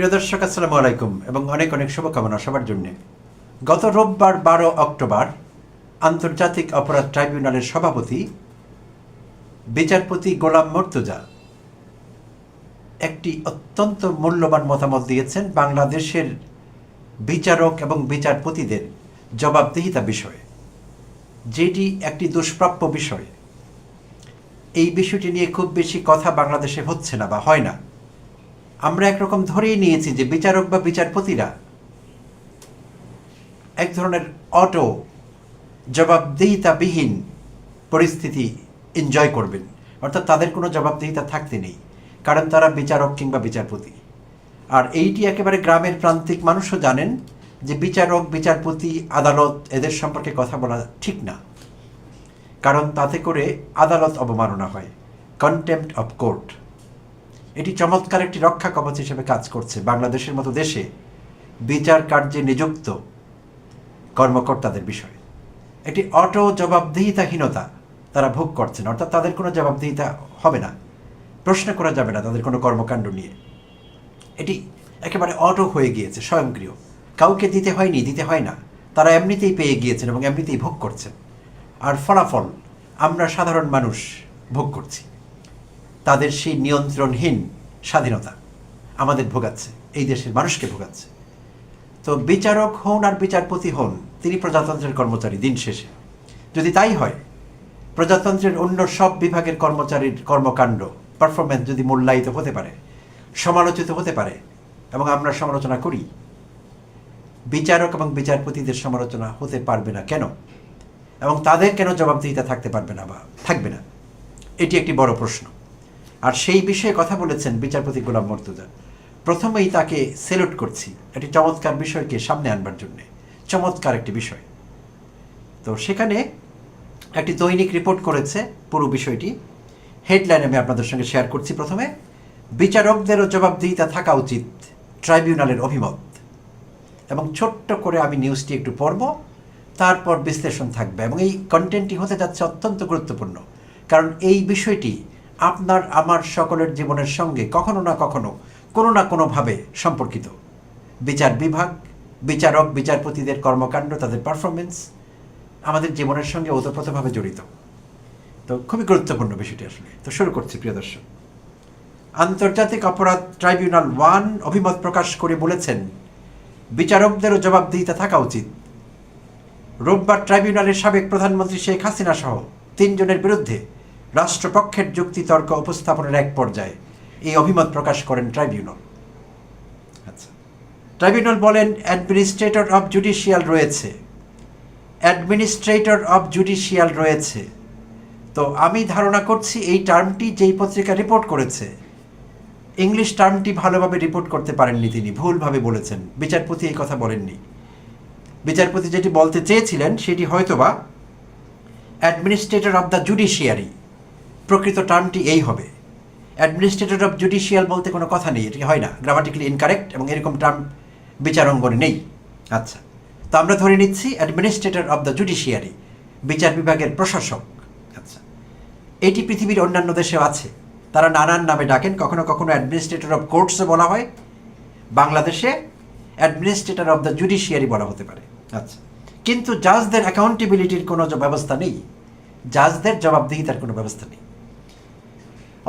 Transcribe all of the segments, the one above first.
প্রিয় দর্শক, আসসালামু আলাইকুম এবং অনেক অনেক শুভকামনা সবার জন্য। গত রোববার বারো অক্টোবর আন্তর্জাতিক অপরাধ ট্রাইব্যুনালের সভাপতি, বিচারপতি গোলাম মর্তুজা একটি অত্যন্ত মূল্যবান মতামত দিয়েছেন বাংলাদেশের বিচারক এবং বিচারপতিদের জবাবদিহিতা বিষয়ে। যেটি একটি দুষ্প্রাপ্য বিষয়। এই বিষয়টি নিয়ে খুব বেশি কথা বাংলাদেশে হচ্ছে না বা হয় না। আমরা একরকম ধরেই নিয়েছি যে বিচারক বা বিচারপতিরা এক ধরনের অটো জবাবদিহিতাবিহীন পরিস্থিতি এনজয় করবেন। অর্থাৎ তাদের কোনো জবাবদিহিতা থাকতে নেই, কারণ তারা বিচারক কিংবা বিচারপতি। আর এইটি একেবারে গ্রামের প্রান্তিক মানুষও জানেন যে বিচারক, বিচারপতি, আদালত এদের সম্পর্কে কথা বলা ঠিক না। কারণ তাতে করে আদালত অবমাননা হয় কন্টেম্পট অফ কোর্ট এটি চমৎকার একটি রক্ষা কবচ হিসেবে কাজ করছে বাংলাদেশের মতো দেশে বিচার কার্যে নিযুক্ত কর্মকর্তাদের বিষয়ে। একটি অটো জবাবদিহিতাহীনতা তারা ভোগ করছেন, অর্থাৎ তাদের কোনো জবাবদিহিতা হবে না, প্রশ্ন করা যাবে না তাদের কোনো কর্মকাণ্ড নিয়ে। এটি একেবারে অটো হয়ে গিয়েছে, স্বয়ংক্রিয়। কাউকে দিতে হয়নি, দিতে হয় না। তারা এমনিতেই পেয়ে গিয়েছেন এবং এমনিতেই ভোগ করছেন। আর ফলাফল আমরা সাধারণ মানুষ ভোগ করছি। তাদের সেই নিয়ন্ত্রণহীন স্বাধীনতা আমাদের ভোগাচ্ছে, এই দেশের মানুষকে ভোগাচ্ছে। তো বিচারক হন আর বিচারপতি হন, তিনি প্রজাতন্ত্রের কর্মচারী দিন শেষে। যদি তাই হয়, প্রজাতন্ত্রের অন্য সব বিভাগের কর্মচারীর কর্মকাণ্ড পারফরমেন্স যদি মূল্যায়িত হতে পারে, সমালোচিত হতে পারে, এবং আমরা সমালোচনা করি, বিচারক এবং বিচারপতিদের সমালোচনা হতে পারবে না কেন? এবং তাদের কেন জবাবদিহিতা থাকতে পারবে না বা থাকবে না? এটি একটি বড় প্রশ্ন। আর সেই বিষয়ে কথা বলেছেন বিচারপতি গোলাম মর্তুজা। প্রথমেই তাকে সেলুট করছি। একটি চমৎকার বিষয়কে সামনে আনবার জন্যে। চমৎকার একটি বিষয়। তো সেখানে একটি দৈনিক রিপোর্ট করেছে পুরো বিষয়টি। হেডলাইন আমি আপনাদের সঙ্গে শেয়ার করছি প্রথমে। বিচারকদেরও জবাবদিহিতা থাকা উচিত ট্রাইব্যুনালের অভিমত। এবং ছোট্ট করে আমি নিউজটি একটু পড়ব, তারপর বিশ্লেষণ থাকবে। এবং এই কন্টেন্টটি হতে যাচ্ছে অত্যন্ত গুরুত্বপূর্ণ। কারণ এই বিষয়টি আপনার, আমার সকলের জীবনের সঙ্গে কখনো না কখনো, কোনো না কোনোভাবে সম্পর্কিত। বিচার বিভাগ, বিচারক, বিচারপতিদের কর্মকাণ্ড, তাদের পারফরমেন্স আমাদের জীবনের সঙ্গে ওতপ্রোতভাবে জড়িত। তো খুবই গুরুত্বপূর্ণ বিষয়টি আসলে। তো শুরু করছি, প্রিয় দর্শক। আন্তর্জাতিক অপরাধ ট্রাইব্যুনাল ওয়ান অভিমত প্রকাশ করে বলেছেন, বিচারকদেরও জবাবদিহিতা থাকা উচিত। রোববার ট্রাইব্যুনালের সাবেক প্রধানমন্ত্রী শেখ হাসিনা সহ তিনজনের বিরুদ্ধে রাষ্ট্রপক্ষের যুক্তিতর্ক উপস্থাপনের এক পর্যায়ে এই অভিমত প্রকাশ করেন ট্রাইব্যুনাল। আচ্ছা। ট্রাইব্যুনাল বলেন, অ্যাডমিনিস্ট্রেটর অব জুডিশিয়াল রয়েছে। অ্যাডমিনিস্ট্রেটর অব জুডিশিয়াল রয়েছে। তো আমি ধারণা করছি এই টার্মটি যেই পত্রিকা রিপোর্ট করেছে। ইংলিশ টার্মটি ভালোভাবে রিপোর্ট করতে পারেননি তিনি, ভুলভাবে বলেছেন। বিচারপতি এই কথা বলেননি। বিচারপতি যেটি বলতে চেয়েছিলেন সেটি হয়তোবা অ্যাডমিনিস্ট্রেটর অব দ্য জুডিশিয়ারি। প্রকৃত টার্মটি এই হবে। অ্যাডমিনিস্ট্রেটর অফ জুডিশিয়াল বলতে কোনো কথা নেই, এটি হয় না। গ্রামাটিক্যালি ইনকারেক্ট এবং এরকম টার্ম বিচার বিচারাঙ্গনে নেই। আচ্ছা তো আমরা ধরে নিচ্ছি অ্যাডমিনিস্ট্রেটর অব দ্য জুডিশিয়ারি বিচার বিভাগের প্রশাসক। আচ্ছা এটি পৃথিবীর অন্যান্য দেশেও আছে। তারা নানান নামে ডাকেন, কখনো কখনো অ্যাডমিনিস্ট্রেটর অফ কোর্টসও বলা হয়। বাংলাদেশে অ্যাডমিনিস্ট্রেটর অফ দ্য জুডিশিয়ারি বলা হতে পারে। আচ্ছা কিন্তু জাজদের অ্যাকাউন্টেবিলিটির কোনো ব্যবস্থা নেই। জাজদের জবাবদিহিতার কোনো ব্যবস্থা নেই।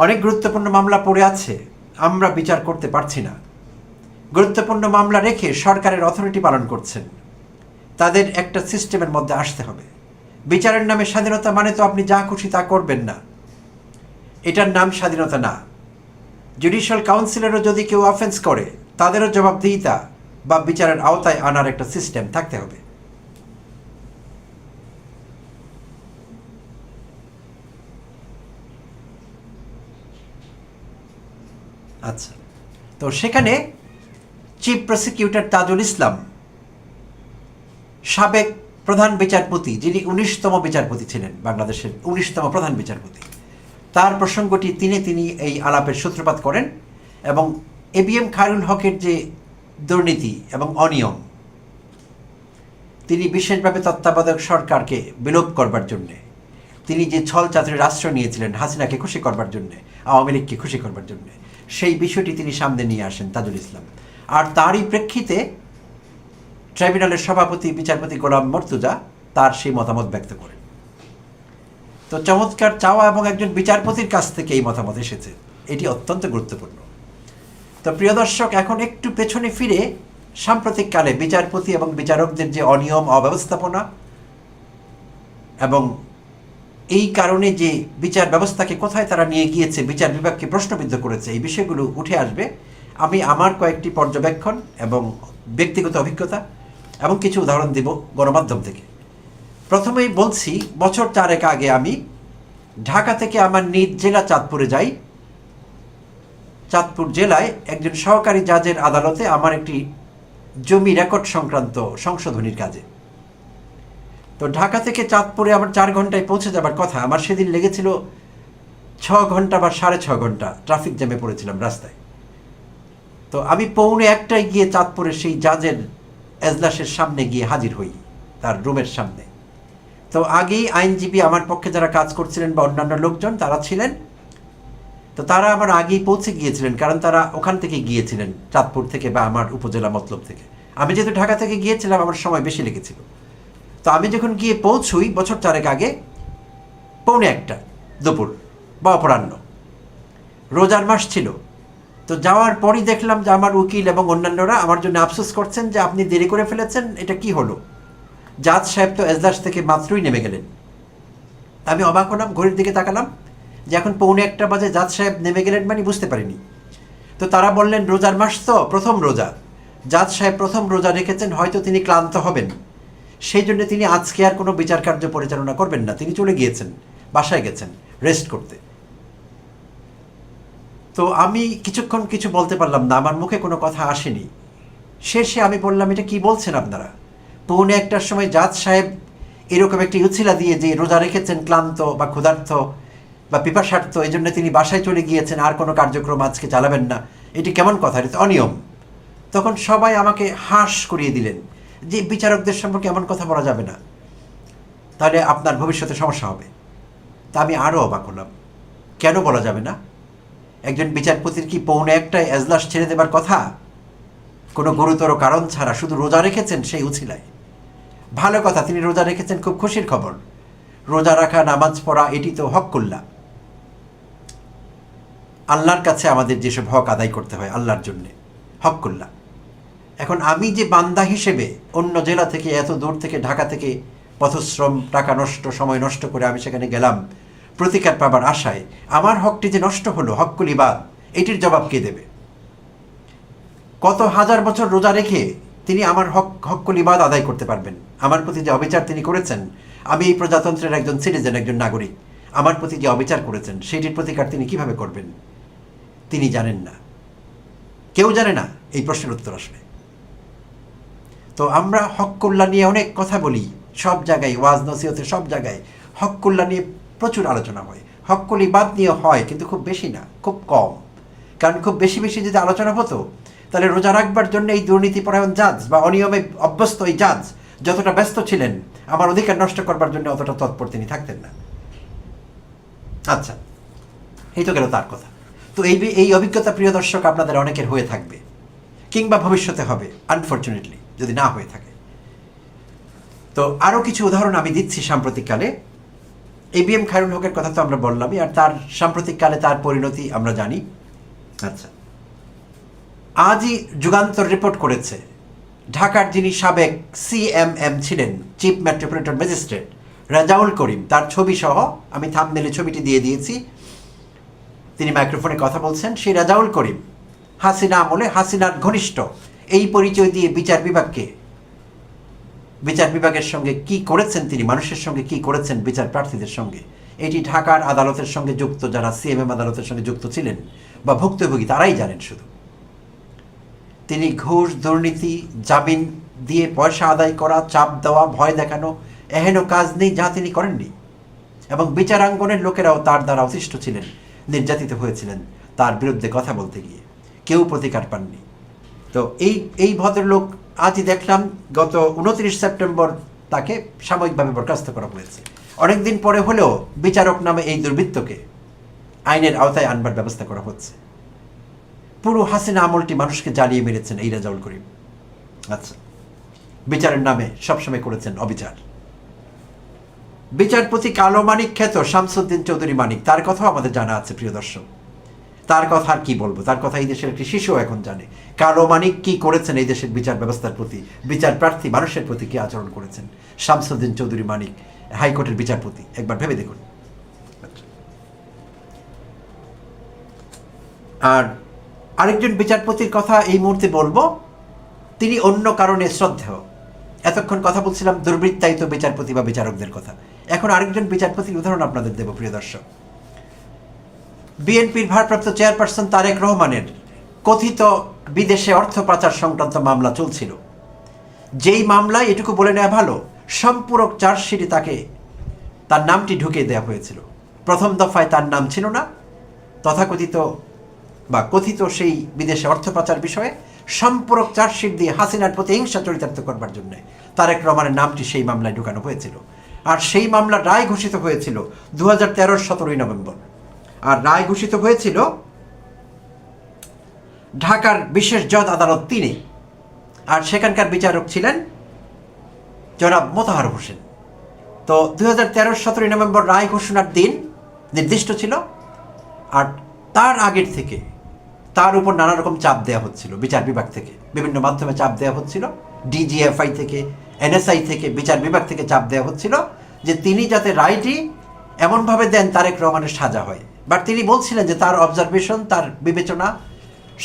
অনেক গুরুত্বপূর্ণ মামলা পড়ে আছে, আমরা বিচার করতে পারছি না। গুরুত্বপূর্ণ মামলা রেখে সরকারের অথরিটি পালন করছেন। তাদের একটা সিস্টেমের মধ্যে আসতে হবে। বিচারের নামে স্বাধীনতা মানে তো আপনি যা খুশি তা করবেন না। এটার নাম স্বাধীনতা না। জুডিশিয়াল কাউন্সিলেরও যদি কেউ অফেন্স করে, তাদেরও জবাবদিহিতা বা বিচারের আওতায় আনার একটা সিস্টেম থাকতে হবে। আচ্ছা। তো সেখানে চিফ প্রসিকিউটর তাজুল ইসলাম, সাবেক প্রধান বিচারপতি, যিনি উনিশতম বিচারপতি ছিলেন বাংলাদেশের উনিশতম প্রধান বিচারপতি, তার প্রসঙ্গটি তিনি তিনি এই আলাপের সূত্রপাত করেন এবং এবিএম খায়রুল হকের যে দুর্নীতি এবং অনিয়ম, তিনি বিশেষভাবে তত্ত্বাবধায়ক সরকারকে বিলোপ করবার জন্যে, তিনি যে ছল চাতুরের আশ্রয় নিয়েছিলেন হাসিনাকে খুশি করবার জন্যে, আওয়ামী লীগকে খুশি করবার জন্যে সেই বিষয়টি তিনি সামনে নিয়ে আসেন তাজুল ইসলাম। আর তারই প্রেক্ষিতে ট্রাইব্যুনালের সভাপতি, বিচারপতি গোলাম মর্তুজা তার সেই মতামত ব্যক্ত করেন। তো চমৎকার চাওয়া এবং একজন বিচারপতির কাছ থেকে এই মতামত এসেছে। এটি অত্যন্ত গুরুত্বপূর্ণ। তো প্রিয় দর্শক, এখন একটু পেছনে ফিরে সাম্প্রতিককালে বিচারপতি এবং বিচারকদের যে অনিয়ম, অব্যবস্থাপনা এবং এই কারণে যে বিচার ব্যবস্থাকে কোথায় তারা নিয়ে গিয়েছে, বিচার বিভাগকে প্রশ্নবিদ্ধ করেছে, এই বিষয়গুলো উঠে আসবে। আমি আমার কয়েকটি পর্যবেক্ষণ এবং ব্যক্তিগত অভিজ্ঞতা এবং কিছু উদাহরণ দেব গণমাধ্যম থেকে। প্রথমেই বলছি, বছর চারেক আগে আমি ঢাকা থেকে আমার নিজ জেলা চাঁদপুরে যাই। চাঁদপুর জেলায় একজন সহকারী জাজের আদালতে আমার একটি জমি রেকর্ড সংক্রান্ত সংশোধনীর কাজে। তো ঢাকা থেকে চাঁদপুরে আমার চার ঘন্টায় পৌঁছে যাবার কথা, আমার সেদিন লেগেছিল ছ ঘণ্টা বা সাড়ে ছ ঘণ্টা। ট্রাফিক জ্যামে পড়েছিলাম রাস্তায়। তো আমি পৌনে একটায় গিয়ে চাঁদপুরের সেই জাজের এজলাসের সামনে গিয়ে হাজির হই, তার রুমের সামনে। তো আগেই আইনজীবী আমার পক্ষে যারা কাজ করছিলেন বা অন্যান্য লোকজন তারা ছিলেন। তো তারা আমার আগেই পৌঁছে গিয়েছিলেন, কারণ তারা ওখান থেকে গিয়েছিলেন চাঁদপুর থেকে বা আমার উপজেলা মতলব থেকে। আমি যেহেতু ঢাকা থেকে গিয়েছিলাম, আমার সময় বেশি লেগেছিল। তো আমি যখন গিয়ে পৌঁছই বছর চারেক আগে, পৌনে একটা দুপুর বা অপরাহ্ন। রোজার মাস ছিল। তো যাওয়ার পরই দেখলাম যে আমার উকিল এবং অন্যান্যরা আমার জন্য আফসোস করছেন যে আপনি দেরি করে ফেলেছেন, এটা কি হলো? জাজ সাহেব তো এজলাস থেকে মাত্রই নেমে গেলেন। আমি অবাক হলাম, ঘড়ির দিকে তাকালাম যে এখন পৌনে একটা বাজে, জাজ সাহেব নেমে গেলেন মানে বুঝতে পারিনি। তো তারা বললেন, রোজার মাস তো প্রথম রোজা। জাজ সাহেব প্রথম রোজা রেখেছেন, হয়তো তিনি ক্লান্ত হবেন। সেই জন্য তিনি আজকে আর কোনো বিচার কার্য পরিচালনা করবেন না। তিনি চলে গিয়েছেন, বাসায় গেছেন রেস্ট করতে। তো আমি কিছুক্ষণ কিছু বলতে পারলাম না, আমার মুখে কোনো কথা আসেনি। শেষে আমি বললাম, এটা কি বলছেন আপনারা? পৌনে একটার সময় জাজ সাহেব এরকম একটি উছিলা দিয়ে যে রোজা রেখেছেন ক্লান্ত বা ক্ষুধার্থ বা পিপাসার্থ, এই জন্য তিনি বাসায় চলে গিয়েছেন, আর কোনো কার্যক্রম আজকে চালাবেন না। এটি কেমন কথা? এটা অনিয়ম। তখন সবাই আমাকে হাস করিয়ে দিলেন। যে বিচারকদের সম্পর্কে এমন কথা বলা যাবে না, তাহলে আপনার ভবিষ্যতে সমস্যা হবে। তা আমি আরও অবাক হলাম। কেন বলা যাবে না? একজন বিচারপতির কি পৌনে একটায় এজলাস ছেড়ে দেবার কথা? কোনো গুরুতর কারণ ছাড়া শুধু রোজা রেখেছেন সেই উছিলায়। ভালো কথা, তিনি রোজা রেখেছেন, খুব খুশির খবর। রোজা রাখা, নামাজ পড়া, এটি তো হক করলা আল্লাহর কাছে আমাদের যেসব হক আদায় করতে হয়, আল্লাহর জন্যে হক করলা এখন আমি যে বান্দা হিসেবে অন্য জেলা থেকে, এত দূর থেকে, ঢাকা থেকে পথশ্রম, টাকা নষ্ট, সময় নষ্ট করে আমি সেখানে গেলাম, প্রতিকার পাবার আশায়, আমার হকটি যে নষ্ট হলো হককুলি বাদ, এটির জবাব কে দেবে? কত হাজার বছর রোজা রেখে তিনি আমার হক হককুলি বাদ আদায় করতে পারবেন। আমার প্রতি যে অবিচার তিনি করেছেন, আমি এই প্রজাতন্ত্রের একজন সিটিজেন একজন নাগরিক। আমার প্রতি যে অবিচার করেছেন, সেটির প্রতিকার তিনি কীভাবে করবেন? তিনি জানেন না। কেউ জানে না? এই প্রশ্নের উত্তর আসবে। তো আমরা হক কল্যাণ নিয়ে অনেক কথা বলি, সব জায়গায়, ওয়াজ নসিহতে সব জায়গায়। হক কল্যাণ নিয়ে প্রচুর আলোচনা হয়। হক কলি বাদ নিয়ে হয়, কিন্তু খুব বেশি না, খুব কম। কারণ খুব বেশি বেশি যদি আলোচনা হতো, তাহলে রোজা রাখবার জন্য এই দুর্নীতিপরায়ণ জাজ বা অনিয়মে অভ্যস্ত এই জাজ যতটা ব্যস্ত ছিলেন, আমার অধিকার নষ্ট করবার জন্য অতটা তৎপর তিনি থাকতেন না। আচ্ছা এই তো গেল তার কথা। তো এই এই অভিজ্ঞতা প্রিয় দর্শক আপনাদের অনেকের হয়ে থাকবে, কিংবা ভবিষ্যতে হবে আনফর্চুনেটলি যদি না হয়ে থাকে। তো আরও কিছু উদাহরণ আমি দিচ্ছি সাম্প্রতিককালে। এ বি এম খায়রুল হকের কথা তো আমরা বললামই, আর তার সাম্প্রতিককালে তার পরিণতি আমরা জানি। আচ্ছা। আজই যুগান্তর রিপোর্ট করেছে, ঢাকার যিনি সাবেক সিএমএম ছিলেন chief metropolitan magistrate Rajaul Karim, তার ছবি সহ আমি থামনেলে ছবিটি দিয়ে দিয়েছি। তিনি মাইক্রোফোনে কথা বলছেন, সেই রাজাউল করিম, হাসিনা আমলে হাসিনার ঘনিষ্ঠ এই পরিচয় দিয়ে বিচার বিভাগকে, বিচার বিভাগের সঙ্গে কি করেছেন তিনি, মানুষের সঙ্গে কি করেছেন বিচার প্রার্থীদের সঙ্গে? এটি ঢাকার আদালতের সঙ্গে যুক্ত, যারা সিএমএম আদালতের সঙ্গে যুক্ত ছিলেন বা ভুক্তভোগী, তারাই জানেন শুধু। তিনি ঘুষ, দুর্নীতি, জামিন দিয়ে পয়সা আদায় করা, চাপ দেওয়া, ভয় দেখানো, এহেন কাজ নেই যা তিনি করেননি। এবং বিচারাঙ্গনের লোকেরাও তার দ্বারা অতিষ্ঠ ছিলেন, নির্যাতিত হয়েছিলেন তার বিরুদ্ধে কথা বলতে গিয়ে। কেউ প্রতিকার পাননি। তো এই এই ভদ্রলোক আজই দেখলাম গত উনত্রিশ সেপ্টেম্বর তাকে সাময়িকভাবে বরখাস্ত করা হয়েছে। অনেকদিন পরে হলেও বিচারক নামে এই দুর্বৃত্তকে আইনের আওতায় আনবার ব্যবস্থা করা হচ্ছে। পুরো হাসিনা আমলটি মানুষকে জ্বালিয়ে মেরেছেন এই রেজাউল করিম। আচ্ছা বিচারের নামে সবসময় করেছেন অবিচার। বিচারপতি কালো মানিক খ্যাত শামসুদ্দিন চৌধুরী মানিক, তার কথাও আমাদের জানা আছে, প্রিয় দর্শক। তার কথা আর কি বলব? তার কথা এই দেশের একটি শিশু এখন জানে। কালো মানিক কি করেছেন এই দেশের বিচার ব্যবস্থার প্রতি? বিচার প্রার্থী মানুষের প্রতি কি আচরণ করেছেন? শামসুদ্দিন চৌধুরী মানিক, হাইকোর্টের বিচারপতি। একবার ভেবে দেখুন। আর আরেকজন বিচারপতির কথা এই মুহূর্তে বলব, তিনি অন্য কারণে শ্রদ্ধেয়। এতক্ষণ কথা বলছিলাম দুর্বৃত্তায়িত বিচারপতি বা বিচারকদের কথা। এখন আরেকজন বিচারপতির উদাহরণ আপনাদের দেব, প্রিয় দর্শক। বিএনপির ভারপ্রাপ্ত চেয়ারপারসন তারেক রহমানের কথিত বিদেশে অর্থ পাচার সংক্রান্ত মামলা চলছিল। যেই মামলায় এটুকু বলে নেওয়া ভালো, সম্পূরক চার্জশিটে তাকে, তার নামটি ঢুকিয়ে দেওয়া হয়েছিল। প্রথম দফায় তার নাম ছিল না, তথাকথিত বা কথিত সেই বিদেশে অর্থ পাচার বিষয়ে সম্পূরক চার্জশিট দিয়ে হাসিনার প্রতি হিংসা চরিতার্থ করবার জন্য তারেক রহমানের নামটি সেই মামলায় ঢুকানো হয়েছিল। আর সেই মামলার রায় ঘোষিত হয়েছিল দু হাজার তেরোর সতেরোই নভেম্বর। আর রায় ঘোষিত হয়েছিল, ঢাকার বিশেষ জজ আদালত তিনে। আর সেখানকার বিচারক ছিলেন জনাব মোতাহার হোসেন। তো দু হাজার তেরোর সতেরোই নভেম্বর রায় ঘোষণার দিন নির্দিষ্ট ছিল, আর তার আগের থেকে তার উপর নানা রকম চাপ দেওয়া হচ্ছিল, বিচার বিভাগ থেকে। বিভিন্ন মাধ্যমে চাপ দেওয়া হচ্ছিল, ডিজিএফআই থেকে, এনএসআই থেকে, বিচার বিভাগ থেকে চাপ দেওয়া হচ্ছিল যে তিনি যাতে রায়টি এমনভাবে দেন তারেক রহমানের সাজা হয়। বাট তিনি বলছিলেন যে তার অবজারভেশন তার বিবেচনা,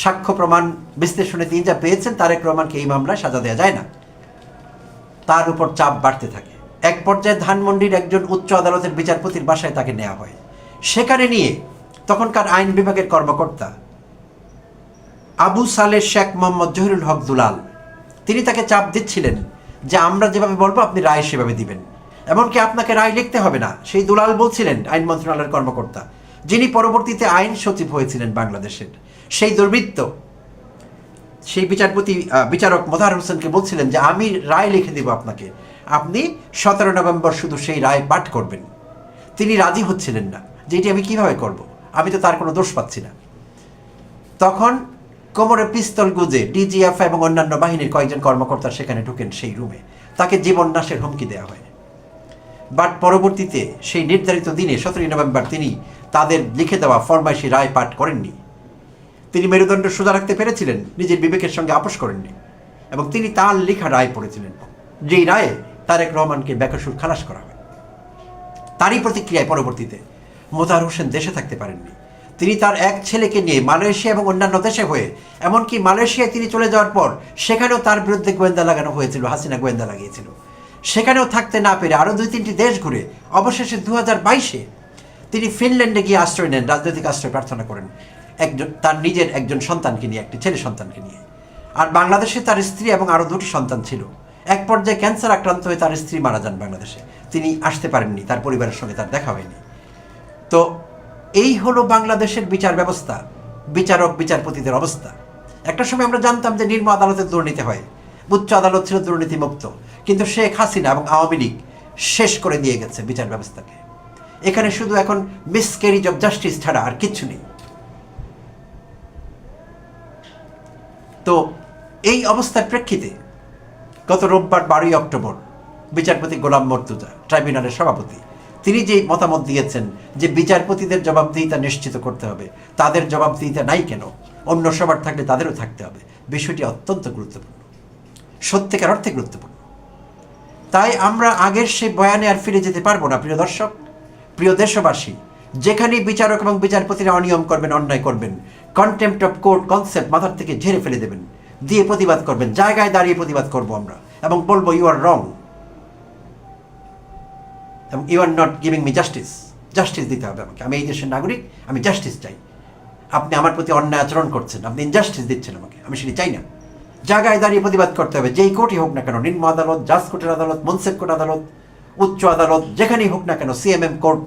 সাক্ষ্য প্রমাণ বিশ্লেষণে তিনি যা পেয়েছেন, তারেক রহমানকে এই মামলায় সাজা দেওয়া যায় না। তার উপর চাপ বাড়তে থাকে। এক পর্যায়ে ধানমন্ডির একজন উচ্চ আদালতের বিচারপতির বাসায় তাকে নেওয়া হয়। সেখানে নিয়ে তখনকার আইন বিভাগের কর্মকর্তা আবু সালে শেখ মোহাম্মদ জহিরুল হক দুলাল, তিনি তাকে চাপ দিচ্ছিলেন যে আমরা যেভাবে বলব, আপনি রায় সেভাবে দিবেন। এমনকি আপনাকে রায় লিখতে হবে না। সেই দুলাল বলছিলেন আইন মন্ত্রণালয়ের কর্মকর্তা যিনি পরবর্তীতে আইন সচিব হয়েছিলেন বাংলাদেশের। সেই দুর্বৃত্ত, সেই বিচারপতি বিচারক মোতাহার হোসেনকে বলছিলেন যে, আমি রায় লিখে দেব আপনাকে। আপনি সতেরো নভেম্বর শুধু সেই রায় পাঠ করবেন। তিনি রাজি হচ্ছিলেন না যে, এটি আমি কীভাবে করব? আমি তো তার কোনো দোষ পাচ্ছি না। তখন কোমরে পিস্তল গুজে ডিজিএফ এবং অন্যান্য বাহিনীর কয়েকজন কর্মকর্তা সেখানে ঢুকেন সেই রুমে। তাকে জীবন নাশের হুমকি দেওয়া হয়। বাট পরবর্তীতে সেই নির্ধারিত দিনে, সতেরোই নভেম্বর, তিনি তাদের লিখে দেওয়া ফরমাইশি রায় পাঠ করেননি। তিনি মেরুদণ্ড সোজা রাখতে পেরেছিলেন, নিজের বিবেকের সঙ্গে আপোষ করেননি এবং তিনি তার লেখা রায় পড়েছিলেন, যেই রায়ে তারেক রহমানকে বেকসুর খালাস করা হয়। তারই প্রতিক্রিয়ায় পরবর্তীতে মোতাহার হোসেন দেশে থাকতে পারেননি। তিনি তার এক ছেলেকে নিয়ে মালয়েশিয়া এবং অন্যান্য দেশে হয়ে, এমনকি মালয়েশিয়ায় তিনি চলে যাওয়ার পর সেখানেও তার বিরুদ্ধে গোয়েন্দা লাগানো হয়েছিল, হাসিনা গোয়েন্দা লাগিয়েছিল। সেখানেও থাকতে না পেরে আরও দুই তিনটি দেশ ঘুরে, অবশেষে দু হাজার বাইশে তিনি ফিনল্যান্ডে গিয়ে আশ্রয় নেন, রাজনৈতিক আশ্রয় প্রার্থনা করেন একজন, তার নিজের একজন সন্তানকে নিয়ে, একটি ছেলে সন্তানকে নিয়ে। আর বাংলাদেশে তার স্ত্রী এবং আরও দুটি সন্তান ছিল। এক পর্যায়ে ক্যান্সার আক্রান্ত হয়ে তার স্ত্রী মারা যান বাংলাদেশে। তিনি আসতে পারেননি, তার পরিবারের সঙ্গে তার দেখা হয়নি। তো এই হলো বাংলাদেশের বিচার ব্যবস্থা, বিচারক, বিচারপতিদের অবস্থা। একটা সময় আমরা জানতাম যে নিম্ন আদালতে দুর্নীতি হয়, উচ্চ আদালত ছিল দুর্নীতিমুক্ত। কিন্তু শেখ হাসিনা এবং আওয়ামী লীগ শেষ করে দিয়ে গেছে বিচার ব্যবস্থাকে। এখানে শুধু এখন মিসক্যারিজ অফ জাস্টিস ছাড়া আর কিচ্ছু নেই। তো এই অবস্থার প্রেক্ষিতে গত রোববার বারোই অক্টোবর বিচারপতি গোলাম মর্তুজা, ট্রাইব্যুনালের সভাপতি, তিনি যে মতামত দিয়েছেন যে বিচারপতিদের জবাবদিহিতা নিশ্চিত করতে হবে, তাদের জবাবদিহিতা নাই কেন? অন্য সবার থাকলে তাদেরও থাকতে হবে। বিষয়টি অত্যন্ত গুরুত্বপূর্ণ। সত্যিকার অর্থে গুরুত্বপূর্ণ। তাই আমরা আগের সেই বয়ানে আর ফিরে যেতে পারব না, প্রিয় দর্শক। প্রিয় দেশবাসী, যেখানেই বিচারক এবং বিচারপতিরা অনিয়ম করবেন, অন্যায় করবেন কন্টেম্পট অফ কোর্ট কনসেপ্ট মাথার থেকে ঝেড়ে ফেলে দেবেন, দিয়ে প্রতিবাদ করবেন, জায়গায় দাঁড়িয়ে প্রতিবাদ করব আমরা এবং বলব ইউ আর রং এবং you are not giving me justice justice দিতে হবে আমাকে। আমি এই দেশের নাগরিক, আমি জাস্টিস চাই। আপনি আমার প্রতি অন্যায় আচরণ করছেন, আপনি ইনজাস্টিস দিচ্ছেন আমাকে। আমি সেটি চাই না। জায়গায় দাঁড়িয়ে প্রতিবাদ করতে হবে। যেই কোর্টই হোক না কেন, নিম্ন আদালত, জাজ কোর্টের আদালত মনসেফ কোর্ট আদালত উচ্চ আদালত যেখানেই হোক না কেন CMM court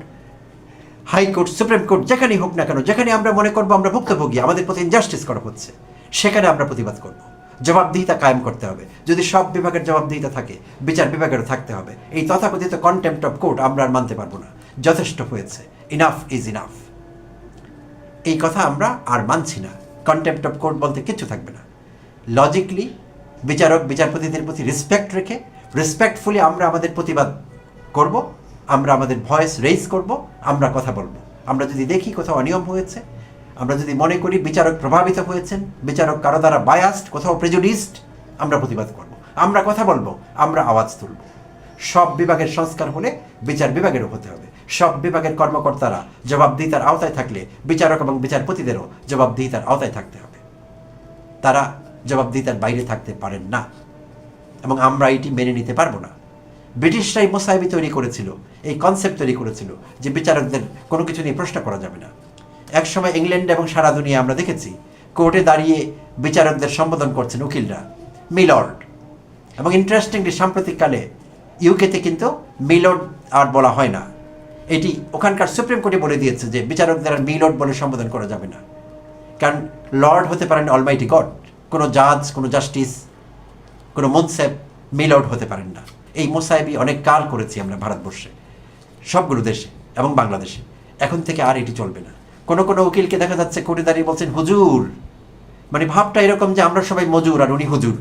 high court supreme court যেখানেই হোক না কেন, যেখানে আমরা মনে করব আমরা ভুক্তভোগী, আমাদের প্রতি ইনজাস্টিস করা হচ্ছে, সেখানে আমরা প্রতিবাদ করব। জবাবদিহিতা কায়েম করতে হবে। যদি সব বিভাগের জবাবদিহিতা থাকে, বিচার বিভাগেরও থাকতে হবে। এই তথাকথিত কন্টেম্পট অফ কোর্ট আমরা আর মানতে পারব না। যথেষ্ট হয়েছে। ইনাফ ইজ ইনাফ এই কথা আমরা আর মানছি না। কন্টেম্প্ট অফ কোর্ট বলতে কিচ্ছু থাকবে না। লজিকলি বিচারক, বিচারপতিদের প্রতি রেসপেক্ট রেখে রেসপেক্টফুলি আমরা আমাদের প্রতিবাদ করব, আমরা আমাদের ভয়েস রেইজ করব, আমরা কথা বলব। আমরা যদি দেখি কোথাও অনিয়ম হয়েছে, আমরা যদি মনে করি বিচারক প্রভাবিত হয়েছেন, বিচারক কারও দ্বারা বায়াস্ট কোথাও প্রেজুডিস্ট আমরা প্রতিবাদ করব। আমরা কথা বলব, আমরা আওয়াজ তুলব। সব বিভাগের সংস্কার হলে বিচার বিভাগেরও হতে হবে। সব বিভাগের কর্মকর্তারা জবাবদিহিতার আওতায় থাকলে বিচারক এবং বিচারপতিদেরও জবাবদিহিতার আওতায় থাকতে হবে। তারা জবাবদিহিতার বাইরে থাকতে পারেন না। এবং আমরা এটি মেনে নিতে পারব না। ব্রিটিশরাই মোসাইবি তৈরি করেছিল, এই কনসেপ্ট তৈরি করেছিল, যে বিচারকদের কোনো কিছু নিয়ে প্রশ্ন করা যাবে না। একসময় ইংল্যান্ড এবং সারা দুনিয়া আমরা দেখেছি, কোর্টে দাঁড়িয়ে বিচারকদের সম্বোধন করছেন উকিলরা, মিলর্ড। এবং ইন্টারেস্টিংলি সাম্প্রতিককালে ইউকেতে কিন্তু মিলর্ড আর বলা হয় না। এটি ওখানকার সুপ্রিম কোর্টে বলে দিয়েছে যে বিচারকদের আর মিলর্ড বলে সম্বোধন করা যাবে না। কারণ লর্ড হতে পারেন অলমাইটি গড, কোনো জাজ, কোনো জাস্টিস, কোনো মুনসেফ মিলর্ড হতে পারেন না। এই মোসাহেবি অনেক কাল করেছি আমরা ভারতবর্ষে, সবগুলো দেশে এবং বাংলাদেশে। এখন থেকে আর এটি চলবে না। কোনো কোনো উকিলকে দেখা যাচ্ছে কোর্টে দাঁড়িয়ে বলছেন, হুজুর! মানে ভাবটা এরকম যে আমরা সবাই মজুর আর উনি হুজুর।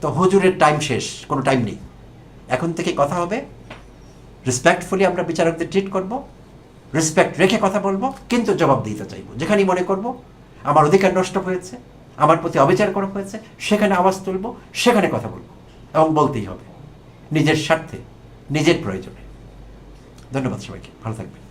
তো হুজুরের টাইম শেষ, কোনো টাইম নেই। এখন থেকে কথা হবে রেসপেক্টফুলি আমরা বিচারকদের ট্রিট করব রেসপেক্ট রেখে কথা বলব, কিন্তু জবাব দিতে চাইব। যেখানেই মনে করব, আমার অধিকার নষ্ট হয়েছে, আমার প্রতি অবিচার করা হয়েছে, সেখানে আওয়াজ তুলবো, সেখানে কথা বলব। এবং বলতেই হবে। নিজের স্বার্থে নিজের প্রয়োজনে। ধন্যবাদ সবাইকে। ভালো থাকবেন।